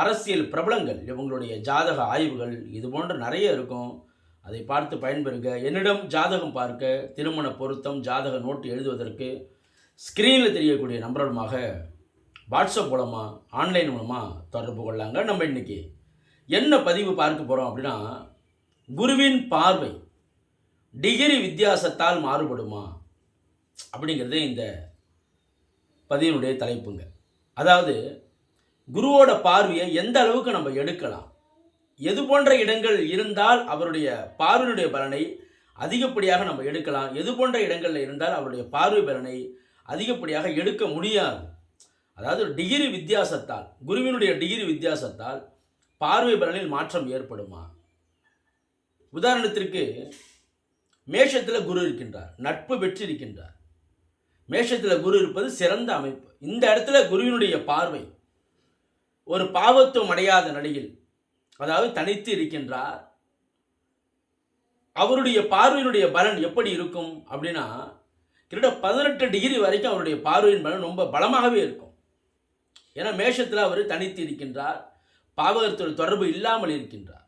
அரசியல் பிரபலங்கள் இவங்களுடைய ஜாதக ஆய்வுகள் இது போன்ற நிறைய இருக்கும். அதை பார்த்து பயன்பெறுங்க என்னிடம் ஜாதகம் பார்க்க திருமண பொருத்தம் ஜாதக நோட்டு எழுதுவதற்கு ஸ்க்ரீனில் தெரியக்கூடிய நம்பருமாக வாட்ஸ்அப் மூலமாக ஆன்லைன் மூலமாக தொடர்பு கொள்ளாங்க. நம்ம இன்றைக்கி என்ன பதிவு பார்க்க போகிறோம் அப்படின்னா குருவின் பார்வை டிகிரி வித்தியாசத்தால் மாறுபடுமா? அப்படிங்கிறது இந்த பதிவினுடைய தலைப்புங்க. அதாவது குருவோட பார்வையை எந்த அளவுக்கு நம்ம எடுக்கலாம்? எது போன்ற இடங்கள் இருந்தால் அவருடைய பார்வையினுடைய பலனை அதிகப்படியாக நம்ம எடுக்கலாம். எது போன்ற இடங்களில் இருந்தால் அவருடைய பார்வை பலனை அதிகப்படியாக எடுக்க முடியாது. அதாவது டிகிரி வித்தியாசத்தால் குருவினுடைய டிகிரி வித்தியாசத்தால் பார்வை பலனில் மாற்றம் ஏற்படுமா? உதாரணத்திற்கு மேஷத்தில் குரு இருக்கின்றார் நட்பு பெற்றிருக்கின்றார். மேஷத்தில் குரு இருப்பது சிறந்த அமைப்பு. இந்த இடத்துல குருவினுடைய பார்வை ஒரு பாவத்துவம் அடையாத நிலையில் அதாவது தனித்து இருக்கின்றார். அவருடைய பார்வையினுடைய பலன் எப்படி இருக்கும் அப்படின்னா கிட்டத்தட்ட பதினெட்டு டிகிரி வரைக்கும் அவருடைய பார்வையின் பலன் ரொம்ப பலமாகவே இருக்கும். ஏன்னா மேஷத்தில் அவர் தனித்து இருக்கின்றார் பாவகத்தோட தொடர்பு இல்லாமல் இருக்கின்றார்.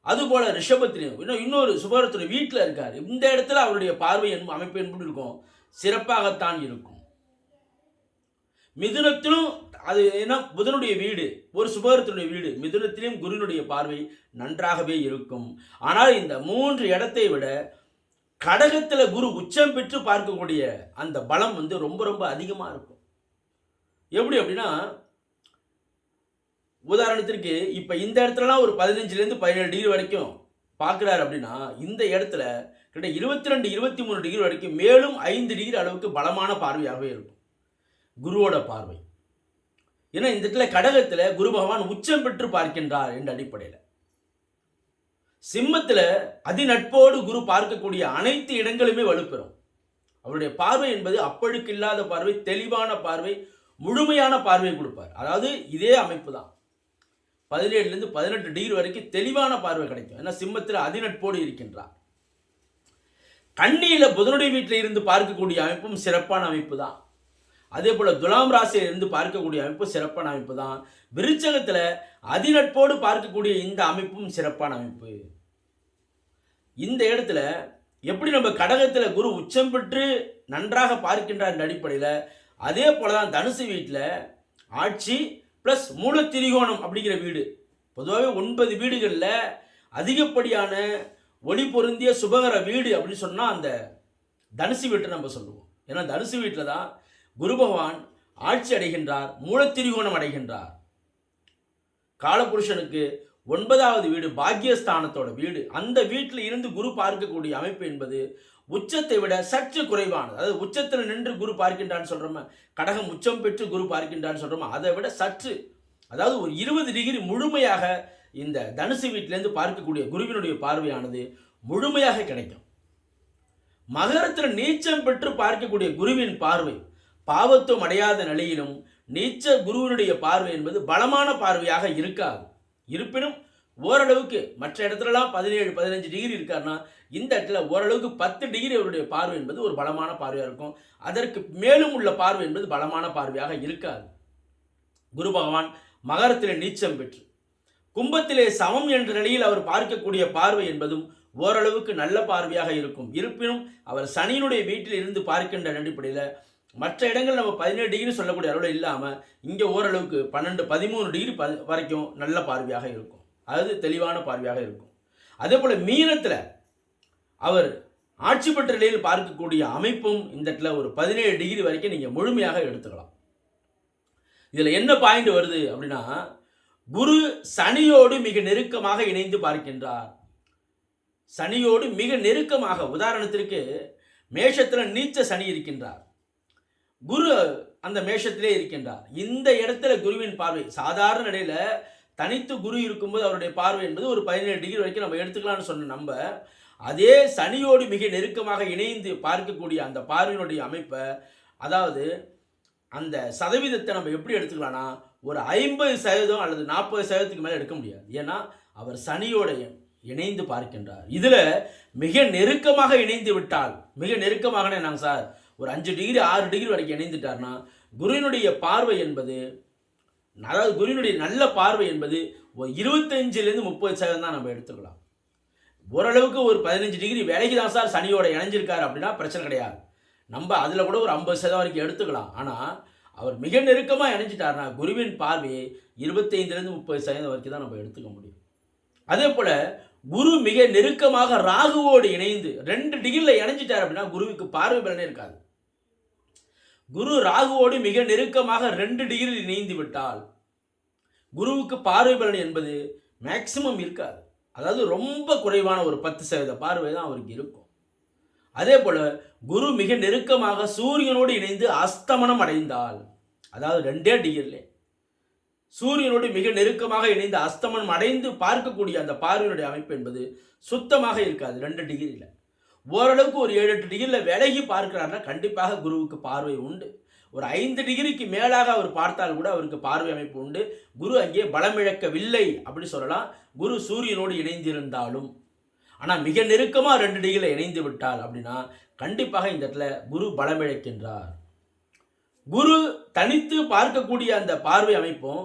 அதுபோல ரிஷபத்திலையும் இன்னும் இன்னொரு சுபகரத்துடைய வீட்டில் இருக்கார். இந்த இடத்துல அவருடைய பார்வை என்பது அமைப்பு என்பது இருக்கும். சிறப்பாகத்தான் இருக்கும். மிதுனத்திலும் அது ஏன்னா புதனுடைய வீடு. ஒரு சுபகரத்தினுடைய வீடு. மிதுனத்திலும் குருவினுடைய பார்வை நன்றாகவே இருக்கும். ஆனால் இந்த மூன்று இடத்தை விட கடகத்தில் குரு உச்சம் பெற்று பார்க்கக்கூடிய அந்த பலம் வந்து ரொம்ப ரொம்ப அதிகமாக இருக்கும். எப்படி அப்படின்னா உதாரணத்திற்கு இப்போ இந்த இடத்துலலாம் ஒரு பதினஞ்சுலேருந்து பதினேழு டிகிரி வரைக்கும் பார்க்குறாரு அப்படின்னா இந்த இடத்துல கிட்ட இருபத்தி ரெண்டு இருபத்தி மூணு டிகிரி வரைக்கும் மேலும் ஐந்து டிகிரி அளவுக்கு பலமான பார்வையாகவே இருக்கும். குருவோட பார்வை. ஏன்னா இந்த இடத்துல கடகத்தில் குரு பகவான் உச்சம் பெற்று பார்க்கின்றார் என்ற அடிப்படையில். சிம்மத்தில் அதிநட்போடு குரு பார்க்கக்கூடிய அனைத்து இடங்களுமே வலுப்பெறும். அவருடைய பார்வை என்பது அப்பழுக்கு இல்லாத பார்வை தெளிவான பார்வை முழுமையான பார்வை கொடுப்பார். அதாவது இதே அமைப்பு தான் பதினேழுலேருந்து பதினெட்டு டிகிரி வரைக்கும் தெளிவான பார்வை கிடைக்கும். ஏன்னா சிம்மத்தில் அதிநட்போடு இருக்கின்றார். கண்ணியில் புதனுடைய வீட்டில் இருந்து பார்க்கக்கூடிய அமைப்பும் சிறப்பான அமைப்பு தான் அதே போல் துலாம் ராசியில் இருந்து பார்க்கக்கூடிய அமைப்பு சிறப்பான அமைப்பு தான். விருச்சகத்தில் அதிநட்போடு பார்க்கக்கூடிய இந்த அமைப்பும் சிறப்பான அமைப்பு. இந்த இடத்துல எப்படி நம்ம கடகத்தில் குரு உச்சம் பெற்று நன்றாக பார்க்கின்றார் என்ற அடிப்படையில் அதே போல தான் தனுசு வீட்டில் ஆட்சி ப்ளஸ் மூலத்திரிகோணம் அப்படிங்கிற வீடு. பொதுவாகவே ஒன்பது வீடுகளில் அதிகப்படியான ஒளி பொருந்திய சுபகர வீடு அப்படின்னு சொன்னால் அந்த தனுசு வீட்டை நம்ம சொல்லுவோம். ஏன்னா தனுசு வீட்டில் தான் குரு பகவான் ஆட்சி அடைகின்றார் மூலத்திரிகோணம் அடைகின்றார். காலபுருஷனுக்கு ஒன்பதாவது வீடு பாக்கியஸ்தானத்தோட வீடு. அந்த வீட்டில் இருந்து குரு பார்க்கக்கூடிய அமைப்பு என்பது உச்சத்தை விட சற்று குறைவானது. அதாவது உச்சத்தில் நின்று குரு பார்க்கின்றான்னு சொல்கிறோம கடகம் உச்சம் பெற்று குரு பார்க்கின்றான்னு சொல்கிறோமோ அதை விட சற்று அதாவது ஒரு இருபது டிகிரி முழுமையாக இந்த தனுசு வீட்டிலேருந்து பார்க்கக்கூடிய குருவினுடைய பார்வையானது முழுமையாக கிடைக்கும். மகரத்தில் நீச்சம் பெற்று பார்க்கக்கூடிய குருவின் பார்வை பாவத்துவம் அடையாத நிலையிலும் நீச்ச குருவினுடைய பார்வை என்பது பலமான பார்வையாக இருக்காது. இருப்பினும் ஓரளவுக்கு மற்ற இடத்துலலாம் பதினேழு பதினஞ்சு டிகிரி இருக்காருன்னா இந்த இடத்துல ஓரளவுக்கு பத்து டிகிரி அவருடைய பார்வை என்பது ஒரு பலமான பார்வையாக இருக்கும். அதற்கு மேலும் உள்ள பார்வை என்பது பலமான பார்வையாக இருக்காது. குரு பகவான் மகரத்திலே நீச்சம் பெற்று கும்பத்திலே சமம் என்ற நிலையில் அவர் பார்க்கக்கூடிய பார்வை என்பதும் ஓரளவுக்கு நல்ல பார்வையாக இருக்கும். இருப்பினும் அவர் சனியினுடைய வீட்டில் இருந்து பார்க்கின்ற அடிப்படையில் மற்ற இடங்கள் நம்ம பதினேழு டிகிரி சொல்லக்கூடிய அளவில் இல்லாமல் இங்கே ஓரளவுக்கு பன்னெண்டு பதிமூணு டிகிரி ப வரைக்கும் நல்ல பார்வையாக இருக்கும். அதாவது தெளிவான பார்வையாக இருக்கும். அதே போல் மீனத்தில் அவர் ஆட்சி பெற்ற நிலையில் பார்க்கக்கூடிய அமைப்பும் இந்த இடத்துல ஒரு பதினேழு டிகிரி வரைக்கும் நீங்கள் முழுமையாக எடுத்துக்கலாம். இதில் என்ன பாயிண்ட் வருது அப்படின்னா குரு சனியோடு மிக நெருக்கமாக இணைந்து பார்க்கின்றார். சனியோடு மிக நெருக்கமாக உதாரணத்திற்கு மேஷத்தில் நீச்ச சனி இருக்கின்றார். குரு அந்த மேஷத்திலே இருக்கின்றார். இந்த இடத்துல குருவின் பார்வை சாதாரண நிலையில தனித்து குரு இருக்கும்போது அவருடைய பார்வை என்பது ஒரு பதினேழு டிகிரி வரைக்கும் நம்ம எடுத்துக்கலாம்னு சொன்ன நம்ம அதே சனியோடு மிக நெருக்கமாக இணைந்து பார்க்கக்கூடிய அந்த பார்வையினுடைய அமைப்பை அதாவது அந்த சதவீதத்தை நம்ம எப்படி எடுத்துக்கலாம்னா ஒரு ஐம்பது சதவீதம் அல்லது நாற்பது சதவீதத்துக்கு மேலே எடுக்க முடியாது. ஏன்னா அவர் சனியோடைய இணைந்து பார்க்கின்றார். இதில் மிக நெருக்கமாக இணைந்து விட்டால் மிக நெருக்கமாக நாங்கள் சார்? ஒரு அஞ்சு டிகிரி ஆறு டிகிரி வரைக்கும் இணைந்துட்டார்னா குருவினுடைய பார்வை என்பது அதாவது குருவினுடைய நல்ல பார்வை என்பது ஒரு இருபத்தஞ்சிலேருந்து முப்பது சதவீதம் தான் நம்ம எடுத்துக்கலாம். ஓரளவுக்கு ஒரு பதினஞ்சு டிகிரி விலைக்கு தான் சார் சனியோட இணைஞ்சிருக்காரு அப்படின்னா பிரச்சனை கிடையாது. நம்ம அதில் கூட ஒரு ஐம்பது சதவீதம் வரைக்கும் எடுத்துக்கலாம். ஆனால் அவர் மிக நெருக்கமாக இணைஞ்சிட்டார்னா குருவின் பார்வையை இருபத்தைந்துலேருந்து முப்பது சதவீதம் வரைக்கும் தான் நம்ம எடுத்துக்க முடியும். அதே போல் குரு மிக நெருக்கமாக ராகுவோடு இணைந்து ரெண்டு டிகிரியில் இணைஞ்சிட்டார் அப்படின்னா குருவுக்கு பார்வை பலனே இருக்காது. குரு ராகுவோடு மிக நெருக்கமாக ரெண்டு டிகிரி இணைந்து விட்டால் குருவுக்கு பார்வை பலன் என்பது மேக்சிமம் இருக்காது. அதாவது ரொம்ப குறைவான ஒரு பத்து சதவீத பார்வை தான் அவருக்கு இருக்கும். அதே போல குரு மிக நெருக்கமாக சூரியனோடு இணைந்து அஸ்தமனம் அடைந்தால் அதாவது ரெண்டே டிகிரிலே சூரியனோடு மிக நெருக்கமாக இணைந்து அஸ்தமனம் அடைந்து பார்க்கக்கூடிய அந்த பார்வையினுடைய அமைப்பு என்பது சுத்தமாக இருக்காது ரெண்டு டிகிரியில். ஓரளவுக்கு ஒரு ஏழு எட்டு டிகிரியில் விலகி பார்க்கிறாருன்னா கண்டிப்பாக குருவுக்கு பார்வை உண்டு. ஒரு ஐந்து டிகிரிக்கு மேலாக அவர் பார்த்தால் கூட அவருக்கு பார்வை அமைப்பு உண்டு. குரு அங்கே பலமிழக்கவில்லை அப்படி சொல்லலாம். குரு சூரியனோடு இணைந்திருந்தாலும். ஆனால் மிக நெருக்கமாக ரெண்டு டிகிரியில் இணைந்து விட்டால் அப்படின்னா கண்டிப்பாக இந்த இடத்துல குரு பலமிழக்கின்றார் குரு தனித்து பார்க்கக்கூடிய அந்த பார்வை அமைப்பும்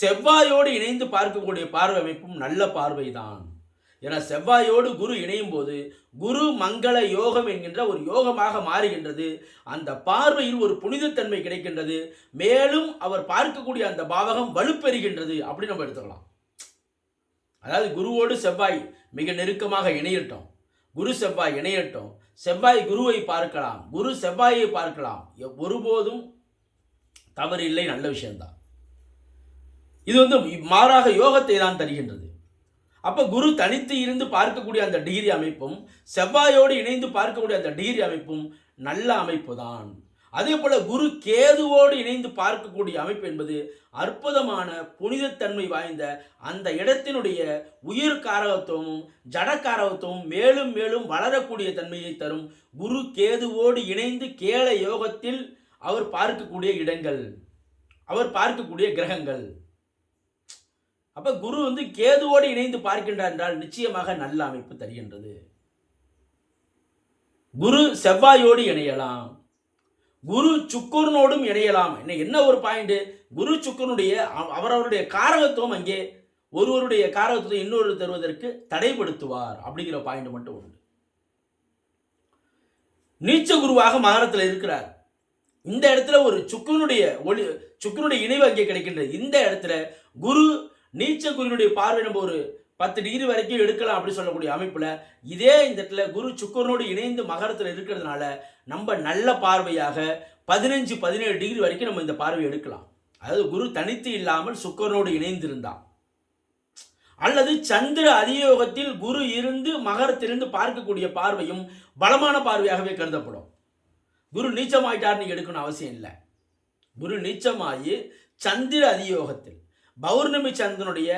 செவ்வாயோடு இணைந்து பார்க்கக்கூடிய பார்வை அமைப்பும் நல்ல பார்வை தான் செவ்வாயோடு குரு இணையும் போது குரு மங்கள யோகம் என்கின்ற ஒரு யோகமாக மாறுகின்றது. அந்த பார்வையில் ஒரு புனிதத்தன்மை கிடைக்கின்றது. மேலும் அவர் பார்க்கக்கூடிய அந்த பாவகம் வலுப்பெறுகின்றது அப்படி நம்ம எடுத்துக்கலாம். அதாவது குருவோடு செவ்வாய் மிக நெருக்கமாக இணையட்டும். குரு செவ்வாய் இணையட்டும். செவ்வாய் குருவை பார்க்கலாம். குரு செவ்வாயை பார்க்கலாம். எ- ஒருபோதும் தவறு இல்லை நல்ல விஷயம்தான். இது வந்து மாறாக யோகத்தை தான் தருகின்றது. அப்போ குரு தனித்து இருந்து பார்க்கக்கூடிய அந்த டிகிரி அமைப்பும் செவ்வாயோடு இணைந்து பார்க்கக்கூடிய அந்த டிகிரி அமைப்பும் நல்ல அமைப்பு தான் அதே போல குரு கேதுவோடு இணைந்து பார்க்கக்கூடிய அமைப்பு என்பது அற்புதமான புனிதத்தன்மை வாய்ந்த அந்த இடத்தினுடைய உயிர் காரகத்துவமும் ஜடக்காரகத்துவமும் மேலும் மேலும் வளரக்கூடிய தன்மையை தரும் குரு கேதுவோடு இணைந்து கேள யோகத்தில் அவர் பார்க்கக்கூடிய இடங்கள் அவர் பார்க்கக்கூடிய கிரகங்கள். அப்போ குரு வந்து கேதுவோடு இணைந்து பார்க்கின்றார் என்றால் நிச்சயமாக நல்ல அமைப்பு தருகின்றது. குரு செவ்வாயோடு இணையலாம். குரு சுக்கரனோடும் இணையலாம். என்ன என்ன ஒரு பாயிண்ட் குரு சுக்கரனுடைய அவரவருடைய காரகத்துவம் அங்கே ஒருவருடைய காரகத்துவம் இன்னொரு தருவதற்கு தடைப்படுத்துவார் அப்படிங்கிற பாயிண்ட் மட்டும் உண்டு. நீச்ச குருவாக மகரத்தில் இருக்கிறார். இந்த இடத்துல ஒரு சுக்குனுடைய ஒளி சுக்கரனுடைய இணைவு அங்கே கிடைக்கின்றது. இந்த இடத்துல குரு நீச்ச குருவினுடைய பார்வை நம்ம ஒரு பத்து டிகிரி வரைக்கும் எடுக்கலாம் அப்படின்னு சொல்லக்கூடிய அமைப்பில் இதே இந்த இடத்துல குரு சுக்கரனோடு இணைந்து மகரத்தில் இருக்கிறதுனால நம்ம நல்ல பார்வையாக பதினஞ்சு பதினேழு டிகிரி வரைக்கும் நம்ம இந்த பார்வை எடுக்கலாம். அதாவது குரு தனித்து இல்லாமல் சுக்கரனோடு இணைந்திருந்தான் அல்லது சந்திர அதியோகத்தில் குரு இருந்து மகரத்திலிருந்து பார்க்கக்கூடிய பார்வையும் பலமான பார்வையாகவே கருதப்படும். குரு நீச்சமாயிட்டார் நீங்கள் எடுக்கணும் அவசியம் இல்லை. குரு நீச்சமாயி சந்திர அதியோகத்தில் பௌர்ணமி சந்திரனுடைய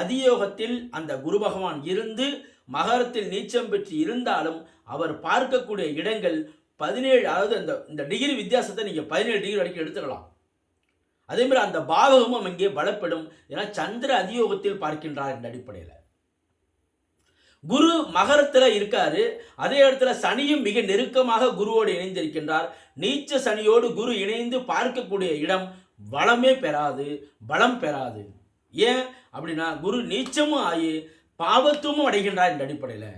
அதியோகத்தில் அந்த குரு பகவான் இருந்து மகரத்தில் நீச்சம் பெற்று இருந்தாலும் அவர் பார்க்கக்கூடிய இடங்கள் பதினேழு அதாவது அந்த இந்த டிகிரி வித்தியாசத்தை நீங்கள் பதினேழு டிகிரி வரைக்கும் எடுத்துக்கலாம். அதே மாதிரி அந்த பாவகமும் அங்கே பலப்படும் ஏன்னா சந்திர அதியோகத்தில் பார்க்கின்றார் என்ற அடிப்படையில். குரு மகரத்தில் இருக்காரு. அதே இடத்துல சனியும் மிக நெருக்கமாக குருவோடு இணைந்திருக்கின்றார். நீச்ச சனியோடு குரு இணைந்து பார்க்கக்கூடிய இடம் வளமே பெறாது பலம் பெறாது. ஏன் அப்படின்னா குரு நீச்சமும் ஆகி பாவத்துவமும் அடைகின்றார் என்ற அடிப்படையில்.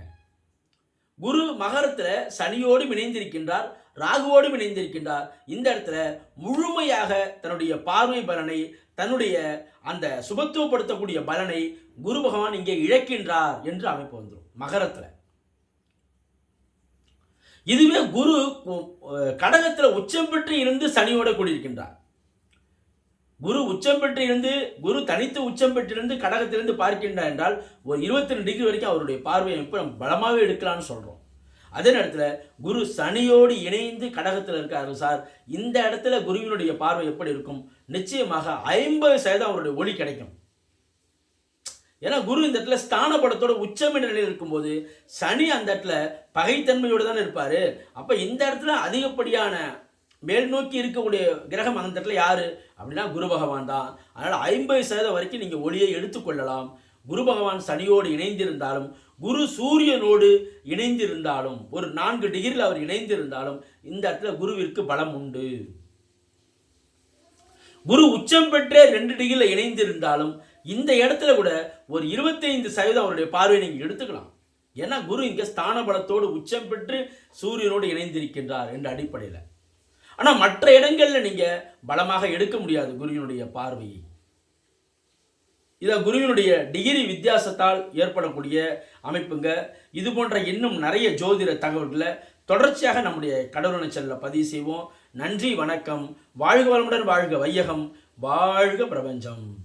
குரு மகரத்தில் சனியோடு இணைந்திருக்கின்றார் ராகுவோடும் இணைந்திருக்கின்றார். இந்த இடத்துல முழுமையாக தன்னுடைய பார்வை பலனை தன்னுடைய அந்த சுபத்துவப்படுத்தக்கூடிய பலனை குரு பகவான் இங்கே இழக்கின்றார் என்று அமைப்பு வந்துடும் மகரத்தில். இதுவே குரு கடகத்தில் உச்சம் பெற்று இருந்து சனியோட கூடியிருக்கின்றார். குரு உச்சம் பெற்றிருந்து குரு தனித்து உச்சம் பெற்றிருந்து கடகத்திலிருந்து பார்க்கின்றார் என்றால் ஒரு இருபத்தி ரெண்டு டிகிரி வரைக்கும் அவருடைய பார்வை அமைப்பு நம்ம பலமாகவே எடுக்கலாம்னு சொல்கிறோம் அதே நேரத்தில் குரு சனியோடு இணைந்து கடகத்தில் இருக்காரு சார். இந்த இடத்துல குருவினுடைய பார்வை எப்படி இருக்கும்? நிச்சயமாக ஐம்பது சதவீதம் அவருடைய ஒளி கிடைக்கும். ஏன்னா குரு இந்த இடத்துல ஸ்தான படத்தோட உச்சமிட நிலையில் இருக்கும்போது சனி அந்த இடத்துல பகைத்தன்மையோடு தானே இருப்பார். அப்போ இந்த இடத்துல அதிகப்படியான மேல் நோக்கி இருக்கக்கூடிய கிரகம் அந்த இடத்துல யாரு? அப்படின்னா குரு பகவான் தான். அதனால் ஐம்பது சதவீதம் வரைக்கும் நீங்கள் ஒளியை எடுத்துக்கொள்ளலாம் குரு பகவான் சனியோடு இணைந்திருந்தாலும் குரு சூரியனோடு இணைந்திருந்தாலும் ஒரு நான்கு டிகிரியில் அவர் இணைந்திருந்தாலும் இந்த இடத்துல குருவிற்கு பலம் உண்டு. குரு உச்சம் பெற்றே ரெண்டு டிகிரியில் இணைந்திருந்தாலும் இந்த இடத்துல கூட ஒரு இருபத்தைந்து சதவீதம் அவருடைய பார்வையை நீங்கள் எடுத்துக்கலாம். ஏன்னா குரு இங்கே ஸ்தான பலத்தோடு உச்சம் பெற்று சூரியனோடு இணைந்திருக்கின்றார் என்ற அடிப்படையில். ஆனால் மற்ற இடங்களில் நீங்கள் பலமாக எடுக்க முடியாது குருவினுடைய பார்வையை. இதை குருவினுடைய டிகிரி வித்தியாசத்தால் ஏற்படக்கூடிய அமைப்புங்க. இது போன்ற இன்னும் நிறைய ஜோதிட தகவல்களை தொடர்ச்சியாக நம்முடைய கடவுளை செல்ல பதிவு செய்வோம். நன்றி வணக்கம். வாழ்க வளமுடன் வாழ்க வையகம். வாழ்க பிரபஞ்சம்.